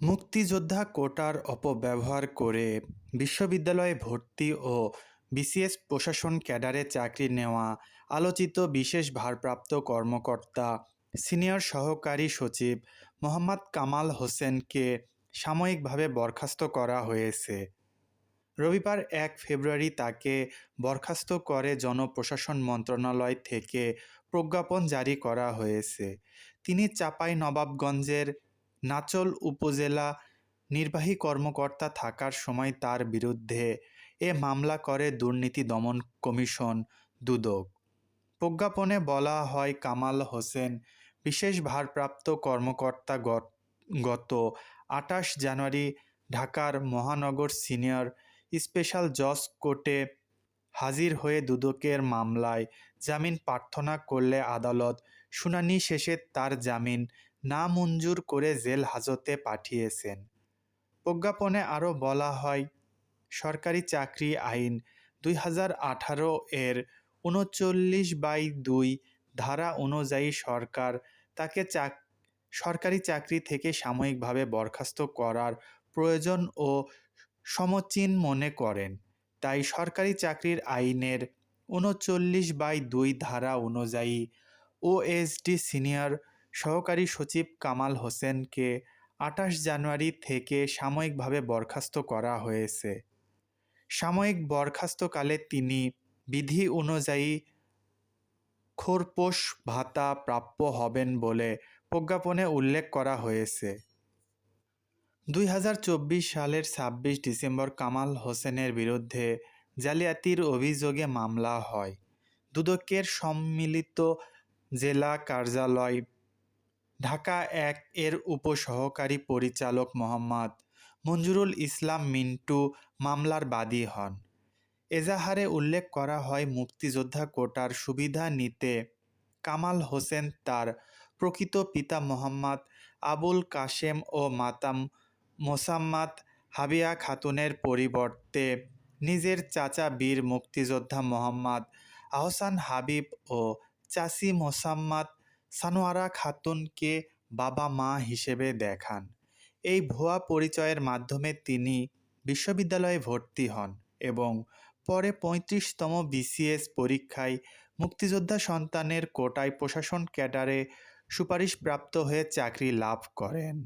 মুক্তিযোদ্ধা কোটার অপব্যবহার করে বিশ্ববিদ্যালয়ে ভর্তি ও বিসিএস প্রশাসন ক্যাডারে চাকরি নেওয়া আলোচিত বিশেষ ভারপ্রাপ্ত কর্মকর্তা, সিনিয়র সহকারী সচিব মোহাম্মদ কামাল হোসেনকে সাময়িকভাবে বরখাস্ত করা হয়েছে। রবিবার এক ফেব্রুয়ারি তাকে বরখাস্ত করে জনপ্রশাসন মন্ত্রণালয় থেকে প্রজ্ঞাপন জারি করা হয়েছে। তিনি চাঁপাই নবাবগঞ্জের নাচল উপজেলা নির্বাহী কর্মকর্তা থাকার সময় তার বিরুদ্ধে এ মামলা করে দুর্নীতি দমন কমিশন দুদক। প্রজ্ঞাপনে বলা হয়, কামাল হোসেন বিশেষ ভারপ্রাপ্ত কর্মকর্তা গত- আটাশ জানুয়ারি ঢাকার মহানগর সিনিয়র স্পেশাল জজ কোর্টে হাজির হয়ে দুদকের মামলায় জামিন প্রার্থনা করলে আদালত শুনানি শেষে তার জামিন নামঞ্জুর করে জেল হাজতে পাঠিয়েছেন। প্রজ্ঞাপনে আরও বলা হয়, সরকারি চাকরি আইন দুই হাজার আঠারো এর উনচল্লিশ বাই দুই ধারা অনুযায়ী সরকার তাকে চাক, সরকারি চাকরি থেকে সাময়িকভাবে বরখাস্ত করার প্রয়োজন ও সমচীন মনে করেন। তাই সরকারি চাকরির আইনের উনচল্লিশ বাই দুই ধারা অনুযায়ী ওএসডি সিনিয়র সহকারী সচিব কামাল হোসেনকে আঠাশ জানুয়ারি থেকে সাময়িকভাবে বরখাস্ত করা হয়েছে। সাময়িক বরখাস্তকালে তিনি বিধি অনুযায়ী খোরপোষ ভাতা প্রাপ্য হবেন বলে প্রজ্ঞাপনে উল্লেখ করা হয়েছে। দুই হাজার চব্বিশ সালের ছাব্বিশ ডিসেম্বর কামাল হোসেনের বিরুদ্ধে জালিয়াতির অভিযোগে মামলা হয়। দুদকের সম্মিলিত জেলা কার্যালয় ঢাকা এক এর উপসহকারী পরিচালক মোহাম্মদ মঞ্জুরুল ইসলাম মিন্টু মামলার বাদী হন। এজাহারে উল্লেখ করা হয়, মুক্তিযোদ্ধা কোটার সুবিধা নিতে কামাল হোসেন তার প্রকৃত পিতা মোহাম্মদ আবুল কাশেম ও মাতাম মোসাম্মাদ হাবিয়া খাতুনের পরিবর্তে নিজের চাচা বীর মুক্তিযোদ্ধা মোহাম্মদ আহসান হাবিব ও চাচি মোসাম্মদ সানোয়ারা খাতুনকে বাবা মা হিসেবে দেখান। এই ভুয়া পরিচয়ের মাধ্যমে তিনি বিশ্ববিদ্যালয়ে ভর্তি হন এবং পরে পঁয়ত্রিশতম বিসিএস পরীক্ষায় মুক্তিযোদ্ধা সন্তানের কোটায় প্রশাসন ক্যাডারে সুপারিশপ্রাপ্ত হয়ে চাকরি লাভ করেন।